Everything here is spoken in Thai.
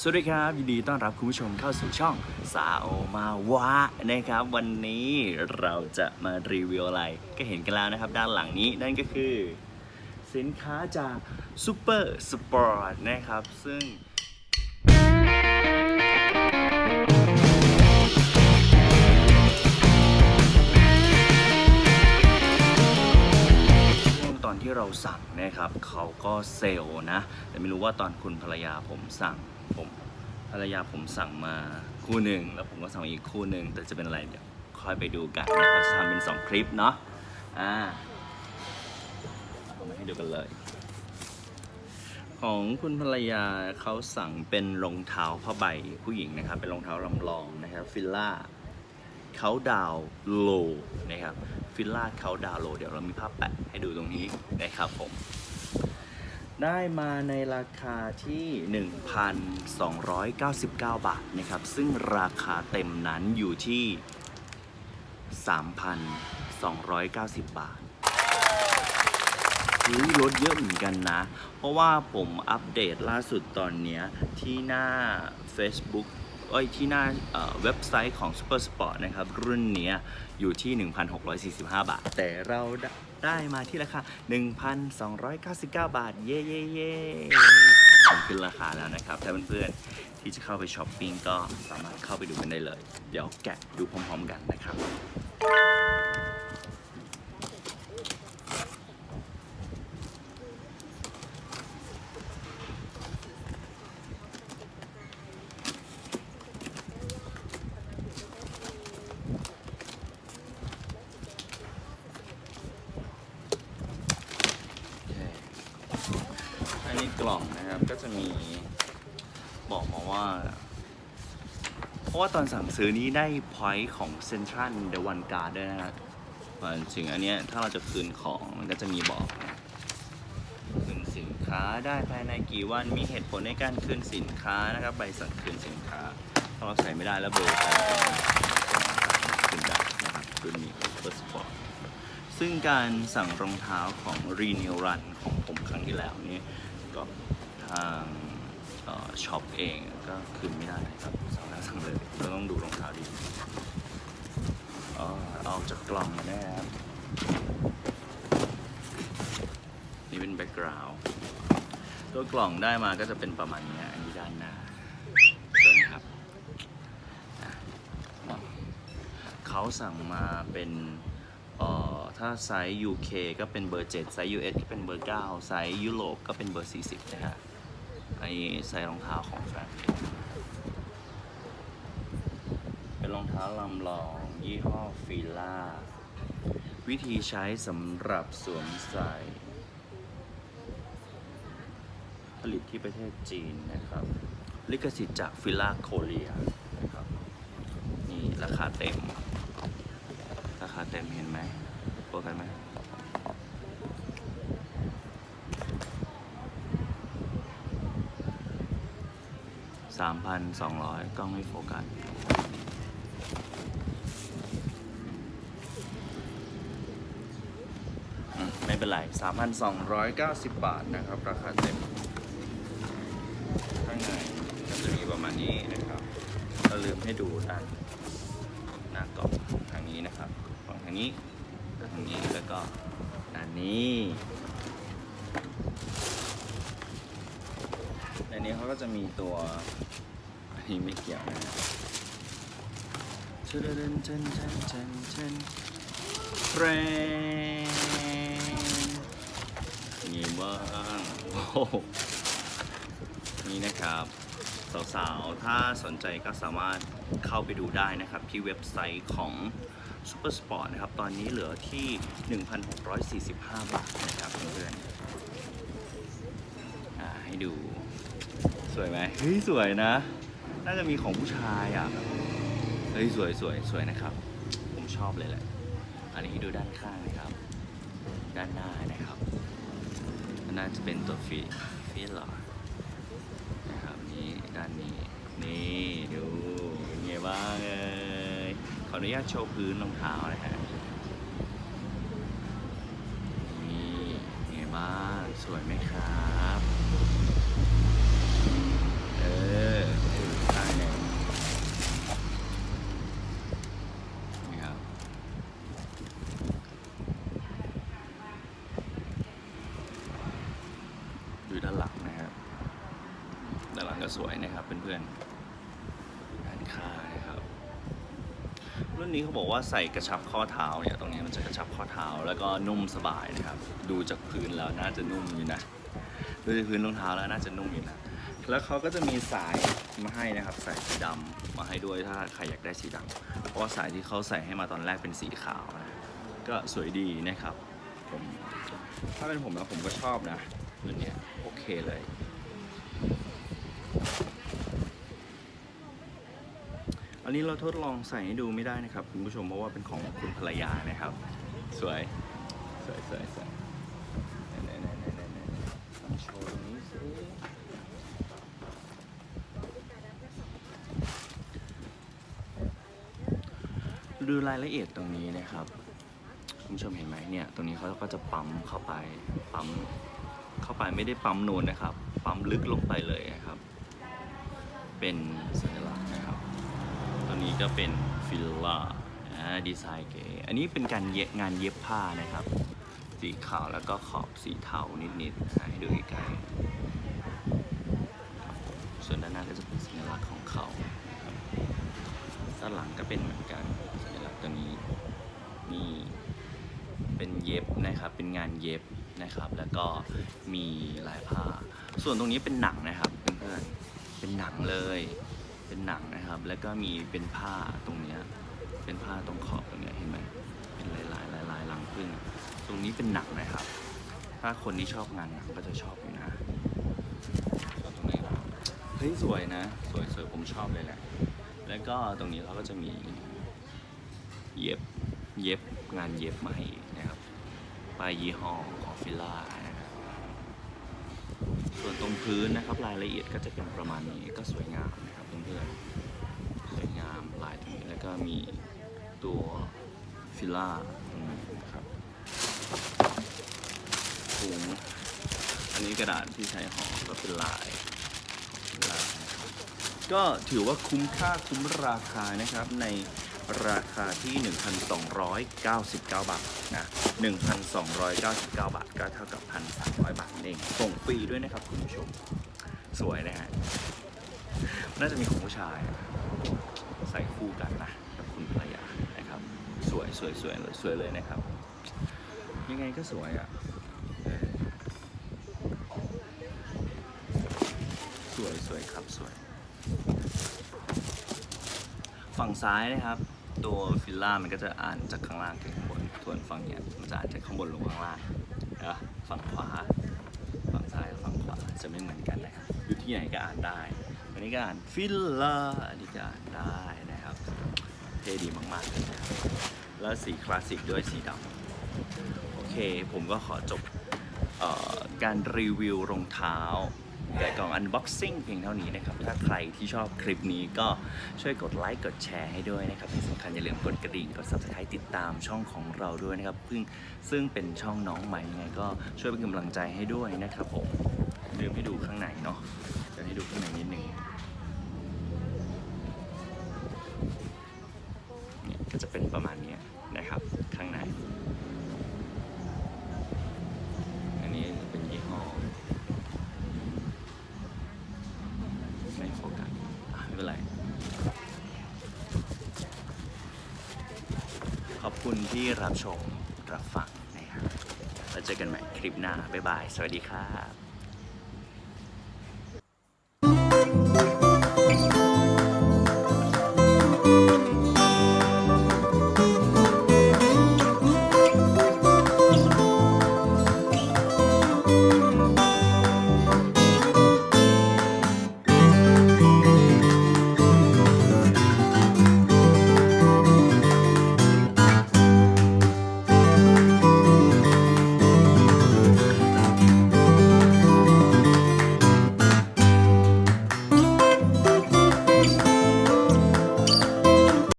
สวัสดีครับ ยินดีต้อนรับคุณผู้ชมเข้าสู่ช่องซาโอมาวะนะครับ วันนี้เราจะมารีวิวอะไร ก็เห็นกันแล้วนะครับ ด้านหลังนี้นั่นก็คือ สินค้าจากซูเปอร์สปอร์ตนะครับ ซึ่งช่วงตอนที่เราสั่งนะครับเขาก็เซลล์นะ แต่ไม่รู้ว่าตอนคุณภรรยาผมสั่ง ผมภรรยาผมสั่งมาคู่หนึ่งแล้วผมก็สั่งอีกคู่หนึ่งแต่จะเป็นอะไรเดี๋ยวค่อยไปดูกันนะครับจะทำเป็นสองคลิปเนาะอ่าเอามาให้ดูกันเลย ของคุณภรรยาเขาสั่งเป็นรองเท้าผ้าใบผู้หญิงนะครับ เป็นรองเท้าลำลองนะครับฟิลล่าเขาดาวโลนะครับฟิลล่าเขาดาวโลเดี๋ยวเรามีภาพแปะให้ดูตรงนี้นะครับผม ได้มาในราคาที่ 1,299 บาทนะครับ ซึ่งราคาเต็มนั้นอยู่ที่ 3,290 บาทเฮ้ยลดเยอะเหมือนกันนะ เพราะว่าผมอัปเดตล่าสุดตอนเนี้ยที่หน้า Facebook เอ้ยที่หน้าเอ่อเว็บไซต์ของ Super Sport นะครับ รุ่นเนี้ยอยู่ที่ 1,645 บาท แต่เรา ได้มาที่ราคา 1,299 บาท เย่เย่เย่ผมขึ้นราคาแล้วนะครับ ถ้าเพื่อนๆที่จะเข้าไปช้อปปิ้งก็สามารถเข้าไปดูกันได้เลย เดี๋ยวแกะดูพร้อมๆกันนะครับ โอเคอันนี้ กล่องนะครับ ก็จะมีบอกมาว่า เพราะว่าตอนสั่งซื้อนี้ได้พอยต์ของเซ็นทรัลเดวันการ์ด้วยนะครับว่าจริงอันเนี้ยถ้าเราจะคืนของมันก็จะมีบอกนะคืนสินค้าได้ภายในกี่วันมีเหตุผลในการคืนสินค้านะครับใบสั่งคืนสินค้าถ้าเราใส่ไม่ได้แล้วเบอร์ใครคืนได้นะครับคืนนี้เบอร์สปอร์ตซึ่งการสั่งรองเท้าของ r e n e w Run ของผมครั้งที่แล้วนี่ก็ทาง ช็อปเองก็คืนไม่ได้ครับสั่งแล้วสั่งเลยเราต้องดูรองเท้าดีอ๋อเอาออกจากกล่องมาได้ครับนี่เป็นแบ็กกราวด์ตัวกล่องได้มาก็จะเป็นประมาณนี้อันนี้ด้านหน้าเชิญครับเขาสั่งมาเป็นถ้าไซส์ UK ก็เป็นเบอร์ 7 ไซส์ US ก็เป็นเบอร์ 9 ไซส์ยุโรปก็เป็นเบอร์ 40 นะฮะ อันนี้ไซส์รองเท้าของแฟนเป็นรองเท้าลำลอง ยี่ห้อฟิล่า วิธีใช้สำหรับสวมใส่ ผลิตที่ประเทศจีนนะครับ ลิขสิทธิ์จากฟิล่าโคเรียนะครับนี่ราคาเต็ม ราคาเต็มเห็นไหมโฟกัสไหม สามพันสองร้อยกล้องไม่โฟกัสไม่เป็นไร 3,290 บาทนะครับ ราคาเต็ม ข้างในก็จะมีประมาณนี้นะครับ เราลืมให้ดูด้านหน้ากล่องทางนี้นะครับกล่องทางนี้ทางนี้แล้วก็อันนี้ ในนี้เขาก็จะมีตัวอันนี้ไม่เกี่ยวนะเชนเชนเชนเชนเชนเชนเฟรนนี่บ้างโอ้โหนี่นะครับสาวๆ ถ้าสนใจก็สามารถเข้าไปดูได้นะครับ ที่เว็บไซต์ของ Super Sport นะครับ ตอนนี้เหลือที่ 1,645 บาทนะครับเพื่อนๆอ่าให้ดู สวยไหมเฮ้ยสวยนะ น่าจะมีของผู้ชายอะเฮ้ยสวยสวยสวยนะครับ ผมชอบเลยแหละ อันนี้ดูด้านข้างนะครับ ด้านหน้านะครับน่าจะเป็นตัวฟีฟีลเหรอนะครับนี่ด้านนี้นี่ดูเป็นไงบ้างเอ่ยขออนุญาตโชว์พื้นรองเท้านะฮะนี่เป็นไงบ้างสวยไหมครับ เออ ง ก็สวยนะครับเพื่อนๆด้านข้างนะครับ รุ่นนี้เขาบอกว่าใส่กระชับข้อเท้าเนี่ยตรงนี้มันจะกระชับข้อเท้าแล้วก็นุ่มสบายนะครับ ดูจากพื้นแล้วน่าจะนุ่มอยู่นะดูจากพื้นรองเท้าแล้วน่าจะนุ่มอยู่นะแล้วเขาก็จะมีสายมาให้นะครับสายสีดำมาให้ด้วยถ้าใครอยากได้สีดำเพราะว่าสายที่เขาใส่ให้มาตอนแรกเป็นสีขาวนะก็สวยดีนะครับผมถ้าเป็นผมนะผมก็ชอบนะรุ่นนี้โอเคเลย นนี้เราทดลองใส่ให้ดูไม่ได้นะครับคุณผู้ชมเพราะว่าเป็นของคุณภรรยานะครับ สวย สวยสวยสวยไหนไหนไหนไหนไหนโชว์ตรงนี้สิดูรายละเอียดตรงนี้นะครับคุณผู้ชมเห็นไหมเนี่ย ตรงนี้เขาก็จะปั๊มเข้าไปปั๊มเข้าไปไม่ได้ปั๊มนูนนะครับ ปั๊มลึกลงไปเลยนะครับ เป็นสัญลักษณ์นะครับ ตัวนี้ก็เป็นฟิลล่าดีไซน์เก๋อันนี้เป็นการเย็บงานเย็บผ้านะครับ สีขาวแล้วก็ขอบสีเทานิดๆให้ดูใกล้ๆส่วนด้านหน้าก็จะเป็นสัญลักษณ์ของเขาด้านหลังก็เป็นเหมือนกันสัญลักษณ์ตัวนี้นี่เป็นเย็บนะครับ เป็นงานเย็บนะครับ แล้วก็มีลายผ้า ส่วนตรงนี้เป็นหนังนะครับเพื่อนๆเป็นหนังเลย เป็นหนังนะครับ แล้วก็มีเป็นผ้าตรงเนี้ยเป็นผ้าตรงขอบตรงเนี้ยเห็นไหมเป็นลายลายลายลายลังพึ่งตรงนี้เป็นหนังนะครับ ถ้าคนที่ชอบงานหนังก็จะชอบอยู่นะตรงนี้เฮ้ยสวยนะ สวยสวยผมชอบเลยแหละ แล้วก็ตรงนี้เขาก็จะมีเย็บเย็บงานเย็บมาให้นะครับป้ายยี่ห้อของฟิล่า ส่วนตรงพื้นนะครับรายละเอียดก็จะเป็นประมาณนี้ก็สวยงามนะครับเพื่อนๆสวยงามลายตรงนี้แล้วก็มีตัวฟิล่าตรงนี้นะครับถุงอันนี้กระดาษที่ใช้ห่อก็เป็นลายลานะครับก็ถือว่าคุ้มค่าคุ้มราคานะครับใน ราคาที่ 1,299 บาทนะ1,299 บาทก็เท่ากับ 1,300 บาทเองส่งฟรีด้วยนะครับคุณผู้ชม สวยนะฮะน่าจะมีของผู้ชายใส่คู่กันนะกับคุณภรรยานะครับ สวยสวยสวยเลยสวยเลยนะครับ ยังไงก็สวยอะสวยสวยครับสวย ฝั่งซ้ายนะครับ ตัวฟิลล่ามันก็จะอ่านจากข้างล่างถึงข้างบนส่วนฝั่งเนี้ยมันจะอ่านจากข้างบนลงข้างล่างนะฝั่งขวา ฝั่งซ้ายฝั่งขวาจะไม่เหมือนกันนะครับอยู่ที่ไหนก็อ่านได้อันนี้ก็อ่านฟิลล่าอันนี้ก็อ่านได้นะครับเท่ดีมากๆเลยนะแล้วสีคลาสสิกด้วยสีดำโอเค ผมก็ขอจบออการรีวิวรองเท้า แกะกล่อง unboxing เพียงเท่านี้นะครับ ถ้าใครที่ชอบคลิปนี้ก็ช่วยกดไลค์กดแชร์ให้ด้วยนะครับที่สำคัญอย่าลืมกดกระดิ่งกด subscribe ติดตามช่องของเราด้วยนะครับซึ่งซึ่งเป็นช่องน้องใหม่ยังไงก็ช่วยเป็นกำลังใจให้ด้วยนะครับผมลืมให้ดูข้างในเนาะจะให้ดูข้างในนิดนึงเนี่ยก็จะเป็นประมาณนี้นะครับข้างในนี้เป็นยี่ห้อ ไม่โฟกัสอะไม่เป็นไร ขอบคุณ ที่รับชมรับฟังนะครับแล้วเจอกันใหม่คลิปหน้า บ๊ายบาย สวัสดีครับ